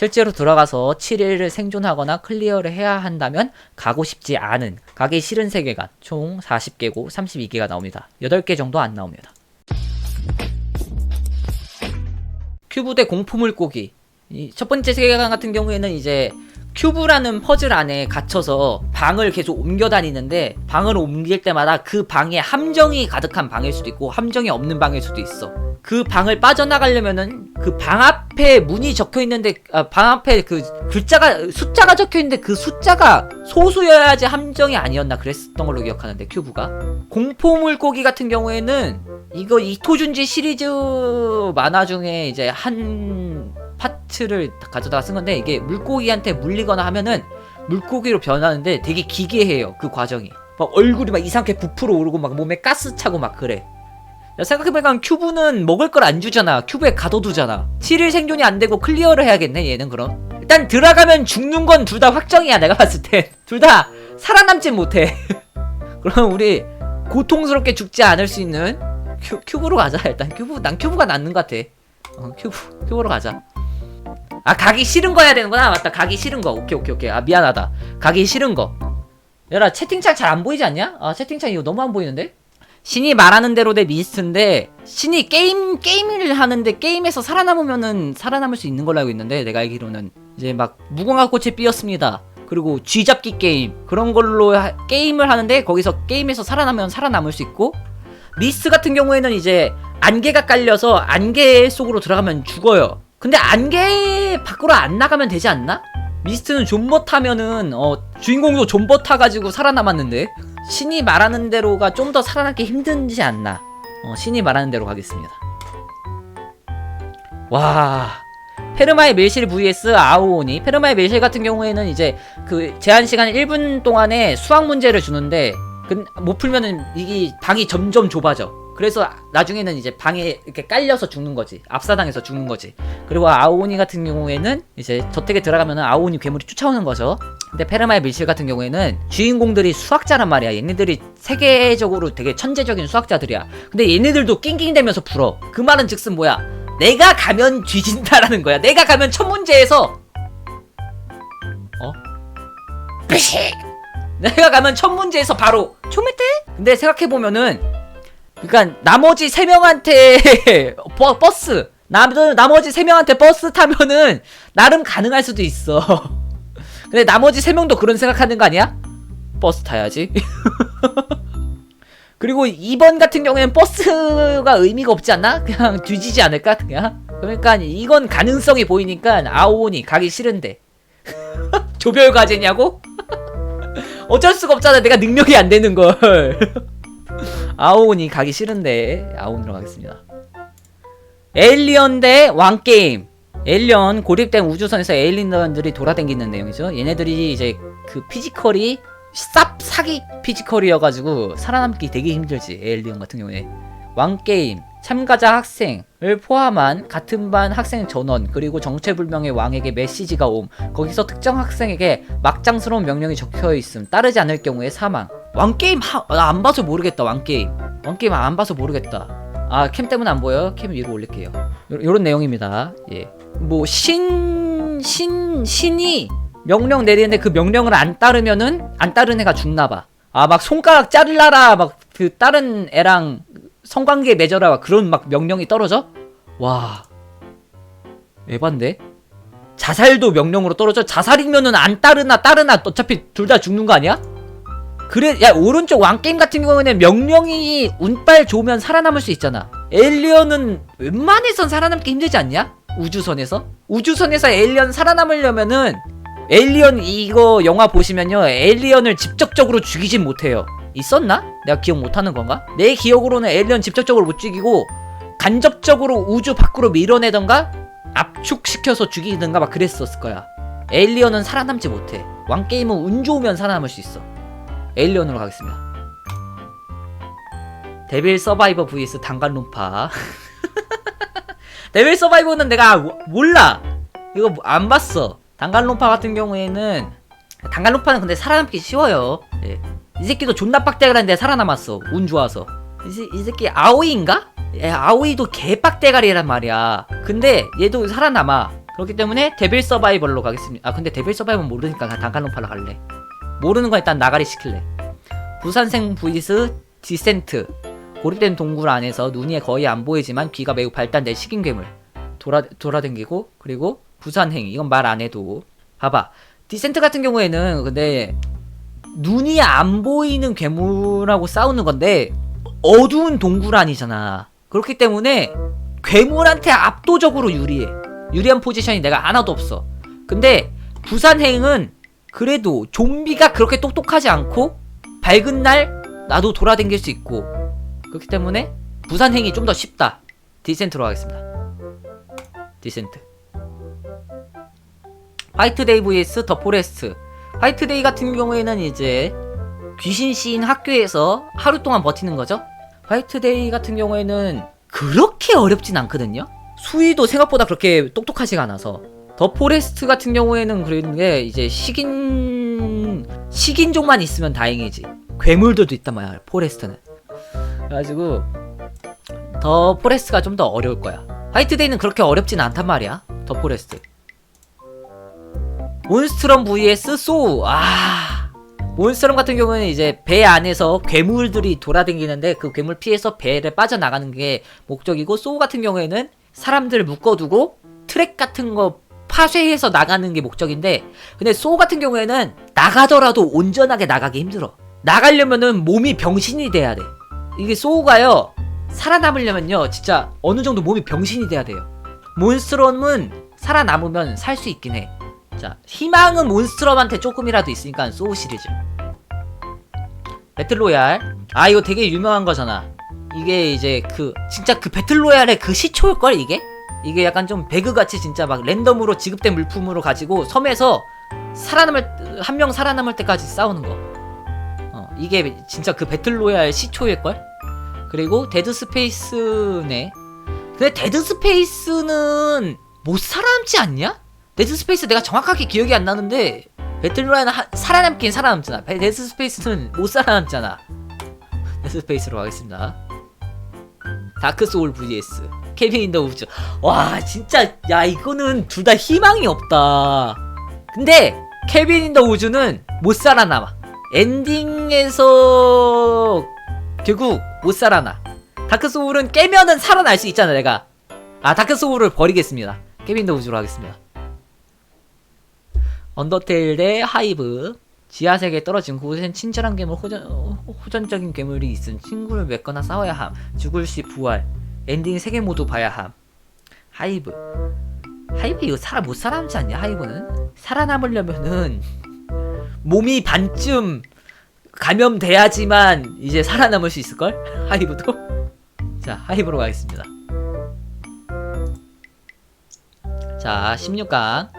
실제로 들어가서 7일을 생존하거나 클리어를 해야 한다면 가고 싶지 않은 가기 싫은 세계관 총 40개고 32개가 나옵니다. 8개 정도 안 나옵니다. 큐브 대 공포 물고기 이첫 번째 세계관 같은 경우에는 이제 큐브라는 퍼즐 안에 갇혀서 방을 계속 옮겨 다니는데 방을 옮길 때마다 그 방에 함정이 가득한 방일 수도 있고 함정이 없는 방일 수도 있어. 그 방을 빠져나가려면은 그 방 앞에 문이 적혀 있는데 아, 방 앞에 그 글자가 숫자가 적혀 있는데 그 숫자가 소수여야지 함정이 아니었나 그랬었던 걸로 기억하는데 큐브가? 공포 물고기 같은 경우에는 이거 이토준지 시리즈 만화 중에 이제 한 파츠를 가져다가 쓴 건데 이게 물고기한테 물리거나 하면은 물고기로 변하는데 되게 기괴해요 그 과정이. 막 얼굴이 막 이상하게 부풀어 오르고 막 몸에 가스 차고 막 그래. 야, 생각해보니까 큐브는 먹을 걸 안 주잖아. 큐브에 가둬두잖아. 7일 생존이 안 되고 클리어를 해야겠네 얘는 그럼. 일단 들어가면 죽는 건 둘 다 확정이야 내가 봤을 때. 둘다 살아남진 못해. 그럼 우리 고통스럽게 죽지 않을 수 있는 큐, 큐브로 가자 일단. 큐브 난 큐브가 낫는 것 같아. 어, 큐브 큐브로 가자. 아 가기 싫은 거 해야 되는구나. 맞다. 가기 싫은 거. 오케이 오케이 오케이. 아 미안하다. 가기 싫은 거. 야라 채팅창 잘 안 보이지 않냐? 아 채팅창 이거 너무 안 보이는데? 신이 말하는 대로 대 미스트인데 신이 게임 게임을 하는데 게임에서 살아남으면은 살아남을 수 있는 걸로 알고 있는데 내가 알기로는 이제 막 무궁화 꽃이 피었습니다. 그리고 쥐잡기 게임 그런 걸로 하- 게임을 하는데 거기서 게임에서 살아남으면 살아남을 수 있고 미스트 같은 경우에는 이제 안개가 깔려서 안개 속으로 들어가면 죽어요. 근데 안개 밖으로 안 나가면 되지 않나? 미스트는 존버 타면은 어 주인공도 존버 타가지고 살아남았는데 신이 말하는 대로가 좀 더 살아남기 힘든지 않나. 어 신이 말하는 대로 가겠습니다. 와 페르마의 밀실 vs 아오오니. 페르마의 밀실 같은 경우에는 이제 그 제한 시간 1분 동안에 수학 문제를 주는데 그, 못 풀면은 이게 방이 점점 좁아져 그래서 나중에는 이제 방에 이렇게 깔려서 죽는 거지. 압사당해서 죽는 거지. 그리고 아오니 같은 경우에는 이제 저택에 들어가면은 아오니 괴물이 쫓아오는 거죠. 근데 페르마의 밀실 같은 경우에는 주인공들이 수학자란 말이야. 얘네들이 세계적으로 되게 천재적인 수학자들이야. 근데 얘네들도 낑낑대면서 불어. 그 말은 즉슨 뭐야? 내가 가면 뒤진다라는 거야. 내가 가면 첫 문제에서 어? 내가 가면 첫 문제에서 바로 초메떼? 근데 생각해보면은 그니까 나머지 세 명한테 버, 버스 나, 나머지 세 명한테 버스 타면은 나름 가능할 수도 있어 근데 나머지 세 명도 그런 생각하는 거 아니야? 버스 타야지 그리고 2번 같은 경우에는 버스가 의미가 없지 않나? 그냥 뒤지지 않을까? 그냥 그러니까 이건 가능성이 보이니까 아오니 가기 싫은데 조별 과제냐고? 어쩔 수가 없잖아 내가 능력이 안 되는 걸 아오니 가기 싫은데 아오니로 가겠습니다. 에일리언 대 왕게임. 에일리언 고립된 우주선에서 에일리언들이 돌아다니는 내용이죠. 얘네들이 이제 그 피지컬이 쌉 사기 피지컬이어가지고 살아남기 되게 힘들지 에일리언 같은 경우에. 왕게임 참가자 학생을 포함한 같은 반 학생 전원 그리고 정체불명의 왕에게 메시지가 옴. 거기서 특정 학생에게 막장스러운 명령이 적혀 있음. 따르지 않을 경우에 사망 왕게임 하, 나안 봐서 모르겠다 왕게임 왕게임 안 봐서 모르겠다 아 캠 때문에 안 보여요? 캠 위로 올릴게요 요, 요런 내용입니다 예뭐 신 신 신이 명령 내리는데 그 명령을 안 따르면은 안 따른 애가 죽나봐 아 막 손가락 자르라라 막 그 다른 애랑 성관계 맺어라 막 그런 막 명령이 떨어져? 와 에반데? 자살도 명령으로 떨어져? 자살이면은 안 따르나 따르나 어차피 둘 다 죽는 거 아니야? 그래 야 오른쪽 왕게임 같은 경우에는 명령이 운빨 좋으면 살아남을 수 있잖아 에일리언은 웬만해선 살아남기 힘들지 않냐? 우주선에서? 우주선에서 에일리언 살아남으려면은 에일리언 이거 영화 보시면요 에일리언을 직접적으로 죽이진 못해요 있었나? 내가 기억 못하는 건가? 내 기억으로는 에일리언 직접적으로 못 죽이고 간접적으로 우주 밖으로 밀어내던가 압축시켜서 죽이든가 막 그랬었을 거야 에일리언은 살아남지 못해 왕게임은 운 좋으면 살아남을 수 있어 에일리언으로 가겠습니다. 데빌 서바이버 vs 단간론파. 데빌 서바이버는 내가 모- 몰라. 이거 안 봤어. 단간론파 같은 경우에는 단간론파는 근데 살아남기 쉬워요. 예. 이 새끼도 존나 빡대가리 했는데 살아남았어. 운 좋아서. 이, 새- 이 새끼 아오이인가? 예, 아오이도 개빡대가리란 말이야. 근데 얘도 살아남아. 그렇기 때문에 데빌 서바이벌로 가겠습니다. 아 근데 데빌 서바이벌 모르니까 단칼론팔로 갈래. 모르는 거 일단 나가리 시킬래. 부산생 vs 디센트. 고립된 동굴 안에서 눈이 거의 안 보이지만 귀가 매우 발달된 식인 괴물. 돌아 돌아댕기고 그리고 부산행 이건 말 안 해도 봐봐 디센트 같은 경우에는 근데 눈이 안 보이는 괴물하고 싸우는 건데 어두운 동굴 아니잖아. 그렇기 때문에 괴물한테 압도적으로 유리해. 유리한 포지션이 내가 하나도 없어. 근데 부산행은 그래도 좀비가 그렇게 똑똑하지 않고 밝은 날 나도 돌아다닐 수 있고 그렇기 때문에 부산행이 좀 더 쉽다. 디센트로 하겠습니다. 디센트. 화이트데이 vs 더 포레스트. 화이트데이 같은 경우에는 이제 귀신 시인 학교에서 하루 동안 버티는 거죠. 화이트데이 같은 경우에는 그렇게 어렵진 않거든요. 수위도 생각보다 그렇게 똑똑하지가 않아서. 더 포레스트 같은 경우에는 그런 게 이제 식인 식인종만 있으면 다행이지. 괴물들도 있단 말이야. 포레스트는. 그래가지고 더 포레스트가 좀 더 어려울 거야. 화이트데이는 그렇게 어렵진 않단 말이야. 더 포레스트. 몬스트럼 vs 소우. 아. 몬스트럼 같은 경우는 이제 배 안에서 괴물들이 돌아다니는데 그 괴물 피해서 배를 빠져나가는 게 목적이고 소우 같은 경우에는 사람들을 묶어두고 트랙 같은 거 파쇄해서 나가는 게 목적인데 근데 소우 같은 경우에는 나가더라도 온전하게 나가기 힘들어. 나가려면은 몸이 병신이 돼야 돼. 이게 소우가요. 살아남으려면요. 진짜 어느 정도 몸이 병신이 돼야 돼요. 몬스트럼은 살아남으면 살 수 있긴 해. 자, 희망은 몬스트럼한테 조금이라도 있으니까 소우 시리즈. 배틀로얄. 아, 이거 되게 유명한 거잖아. 이게 이제 그, 진짜 그 배틀로얄의 그 시초일걸, 이게? 이게 약간 좀 배그같이 진짜 막 랜덤으로 지급된 물품으로 가지고 섬에서 살아남을, 한 명 살아남을 때까지 싸우는 거. 어, 이게 진짜 그 배틀로얄 시초일걸? 그리고 데드 스페이스네. 근데 데드 스페이스는 못 살아남지 않냐? 데드 스페이스 내가 정확하게 기억이 안 나는데 배틀로얄은 하- 살아남긴 살아남잖아. 베- 데드 스페이스는 못 살아남잖아. 데드 스페이스로 가겠습니다. 다크 소울 vs 케빈 인더 우즈. 와 진짜 야 이거는 둘 다 희망이 없다. 근데 케빈 인더 우즈는 못 살아남아. 엔딩에서 결국 못 살아나. 다크 소울은 깨면은 살아날 수 있잖아 내가. 아 다크 소울을 버리겠습니다. 케빈 더 우즈로 하겠습니다. 언더테일 대 하이브. 지하세계에 떨어진 곳엔 친절한 괴물 호전, 어, 호전적인 괴물이 있음. 친구를 맺거나 싸워야 함. 죽을 시 부활. 엔딩 세 개 모두 봐야 함. 하이브. 하이브 이거 살아 못 살아남지 않냐 하이브는? 살아남으려면은 몸이 반쯤 감염돼야지만 이제 살아남을 수 있을걸? 하이브도? 자 하이브로 가겠습니다. 자 16강.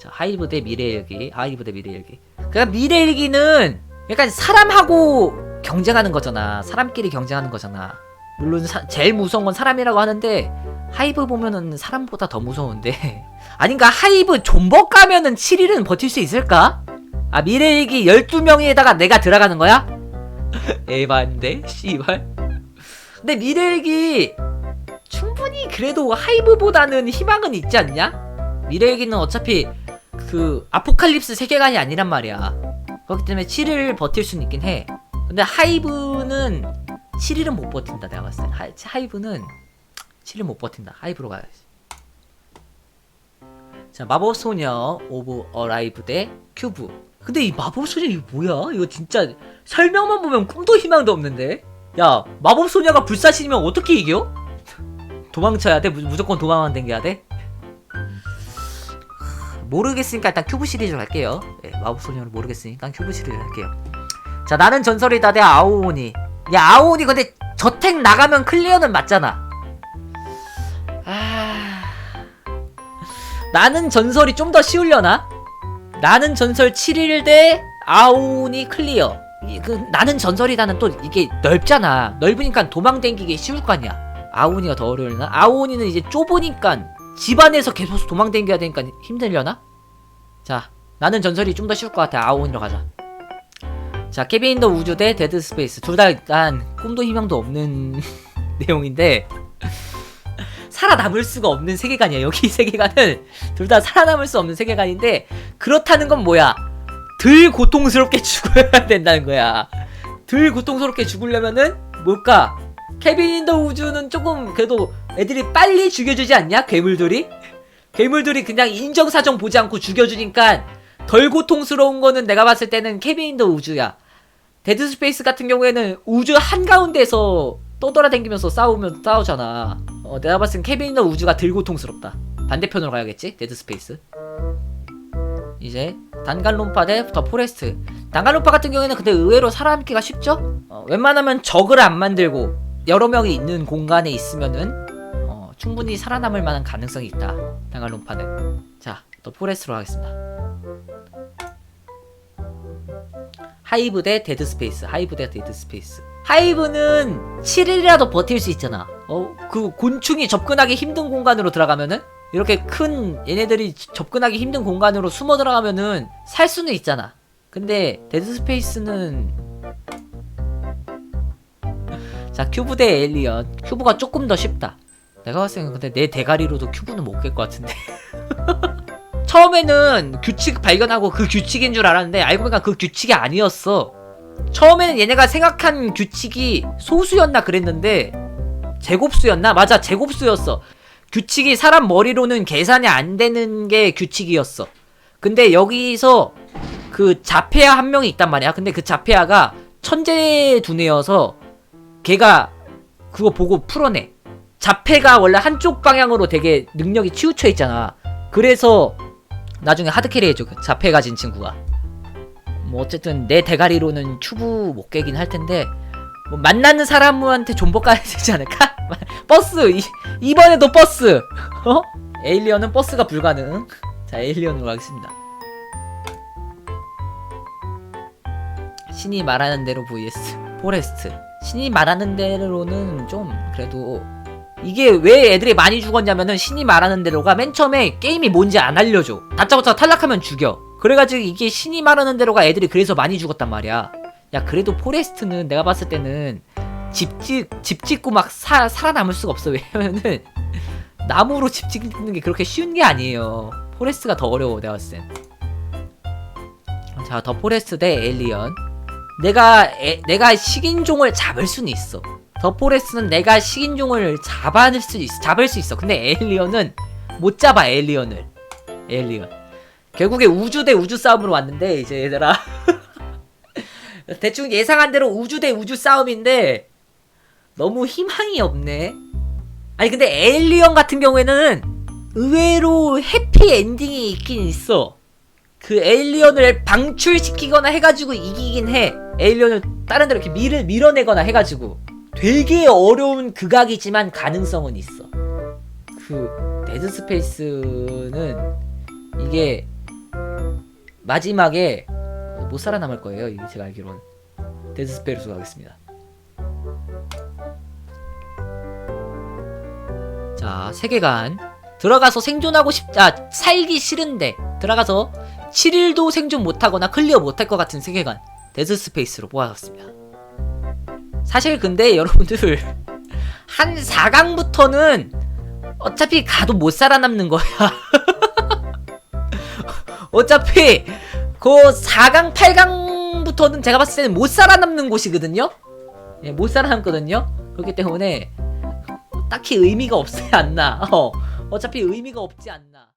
자, 하이브 대 미래일기, 하이브 대 미래일기. 그러니까 미래일기는 약간 사람하고 경쟁하는 거잖아. 사람끼리 경쟁하는 거잖아. 물론 사- 제일 무서운 건 사람이라고 하는데 하이브 보면은 사람보다 더 무서운데 아닌가 하이브 존버 가면은 7일은 버틸 수 있을까? 아 미래일기 12명에다가 내가 들어가는 거야? 에반데 씨발 근데 미래일기 충분히 그래도 하이브보다는 희망은 있지 않냐? 미래일기는 어차피 그 아포칼립스 세계관이 아니란 말이야. 그렇기 때문에 7일 버틸 수는 있긴 해. 근데 하이브는 7일은 못 버틴다 내가 봤을 때. 하, 하이브는 7일 못 버틴다. 하이브로 가야지. 자 마법 소녀 오브 어라이브 대 큐브. 근데 이 마법 소녀 이거 뭐야? 이거 진짜 설명만 보면 꿈도 희망도 없는데. 야 마법 소녀가 불사신이면 어떻게 이겨? 도망쳐야 돼? 무- 무조건 도망만 댕겨야 돼? 모르겠으니까 일단 큐브 시리즈로 할게요. 네, 마법 소녀를 모르겠으니까 큐브 시리즈 할게요. 자, 나는 전설이다 대 아오오니. 야, 아오오니 근데 저택 나가면 클리어는 맞잖아. 아... 나는 전설이 좀 더 쉬우려나? 나는 전설 7일 대 아오오니 클리어. 이, 그, 나는 전설이다는 또 이게 넓잖아. 넓으니까 도망 댕기기 쉬울 거 아니야. 아오니가 더 어려울나? 아오니는 이제 좁으니까 집안에서 계속 도망 댕겨야 되니까 힘들려나? 자, 나는 전설이 좀 더 쉬울 것 같아. 아오니로 가자. 자, 케빈 더 우주 대 데드 스페이스. 둘 다 일단 꿈도 희망도 없는 내용인데 살아남을 수가 없는 세계관이야. 여기 세계관은 둘 다 살아남을 수 없는 세계관인데 그렇다는 건 뭐야? 덜 고통스럽게 죽어야 된다는 거야. 덜 고통스럽게 죽으려면은 뭘까? 케빈 인더 우주는 조금 그래도 애들이 빨리 죽여주지 않냐? 괴물들이? 괴물들이 그냥 인정사정 보지 않고 죽여주니까 덜 고통스러운 거는 내가 봤을 때는 케빈 인더 우주야. 데드 스페이스 같은 경우에는 우주 한가운데서 떠돌아다니면서 싸우면 싸우잖아. 어, 내가 봤을 땐 케빈 인더 우주가 덜 고통스럽다. 반대편으로 가야겠지? 데드 스페이스. 이제 단갈론파 대 더 포레스트. 단갈론파 같은 경우에는 근데 의외로 살아남기가 쉽죠? 어, 웬만하면 적을 안 만들고 여러 명이 있는 공간에 있으면은 어, 충분히 살아남을 만한 가능성이 있다. 단갈론파는. 자, 더 포레스트로 하겠습니다. 하이브 대 데드 스페이스. 하이브 대 데드 스페이스. 하이브는 7일이라도 버틸 수 있잖아. 어, 그 곤충이 접근하기 힘든 공간으로 들어가면은 이렇게 큰 얘네들이 접근하기 힘든 공간으로 숨어 들어가면은 살 수는 있잖아. 근데 데드 스페이스는 자 큐브 대 에일리언 큐브가 조금 더 쉽다. 내가 봤을 때는 근데 내 대가리로도 큐브는 못 깰 것 같은데. 처음에는 규칙 발견하고 그 규칙인 줄 알았는데 알고 보니까 그 규칙이 아니었어. 처음에는 얘네가 생각한 규칙이 소수였나 그랬는데 제곱수였나? 맞아 제곱수였어. 규칙이 사람 머리로는 계산이 안 되는 게 규칙이었어. 근데 여기서 그 자폐아 한 명이 있단 말이야. 근데 그 자폐아가 천재 두뇌여서 걔가 그거 보고 풀어내. 자폐가 원래 한쪽 방향으로 되게 능력이 치우쳐 있잖아. 그래서 나중에 하드캐리 해줘. 그 자폐 가진 친구가. 뭐 어쨌든 내 대가리로는 큐브 못 깨긴 할 텐데 뭐 만나는 사람한테 존버 까야 되지 않을까? 버스 이, 이번에도 버스 어? 에일리언은 버스가 불가능 자 에일리언으로 하겠습니다 신이 말하는 대로 vs 포레스트 신이 말하는 대로는 좀 그래도 이게 왜 애들이 많이 죽었냐면은 신이 말하는 대로가 맨 처음에 게임이 뭔지 안 알려줘. 다짜고짜 탈락하면 죽여. 그래가지고 이게 신이 말하는 대로가 애들이 그래서 많이 죽었단 말이야. 야 그래도 포레스트는 내가 봤을 때는 집, 짓, 집 짓고 막 사, 살아남을 수가 없어. 왜냐면은 나무로 집 짓는 게 그렇게 쉬운 게 아니에요. 포레스트가 더 어려워 내가 봤을 땐 자 더 포레스트 대 에일리언. 내가 에, 내가 식인종을 잡을 수는 있어 더 포레스트는 내가 식인종을 잡아낼 수 있어 잡을 수 있어 근데 에일리언은 못 잡아 에일리언을 에일리언 결국에 우주 대 우주 싸움으로 왔는데 이제 얘들아 대충 예상한 대로 우주 대 우주 싸움인데 너무 희망이 없네. 아니 근데 에일리언 같은 경우에는 의외로 해피 엔딩이 있긴 있어. 그 에일리언을 방출시키거나 해가지고 이기긴 해. 에일리언을 다른 데로 이렇게 밀을 밀어내거나 해가지고 되게 어려운 극악이지만 가능성은 있어. 그 데드 스페이스는 이게 마지막에 못 살아남을 거예요. 제가 알기로는 데드 스페이스 가겠습니다. 자, 세계관. 들어가서 생존하고 싶다. 살기 싫은데 들어가서 7일도 생존 못하거나 클리어 못할 것 같은 세계관. 데드 스페이스로 뽑아봤습니다. 사실 근데 여러분들 한 4강부터는 어차피 가도 못 살아남는 거야. 어차피 그 4강, 8강부터는 제가 봤을 때는 못 살아남는 곳이거든요? 예, 못 살아남거든요? 그렇기 때문에 딱히 의미가 없지 않나. 어, 어차피 의미가 없지 않나.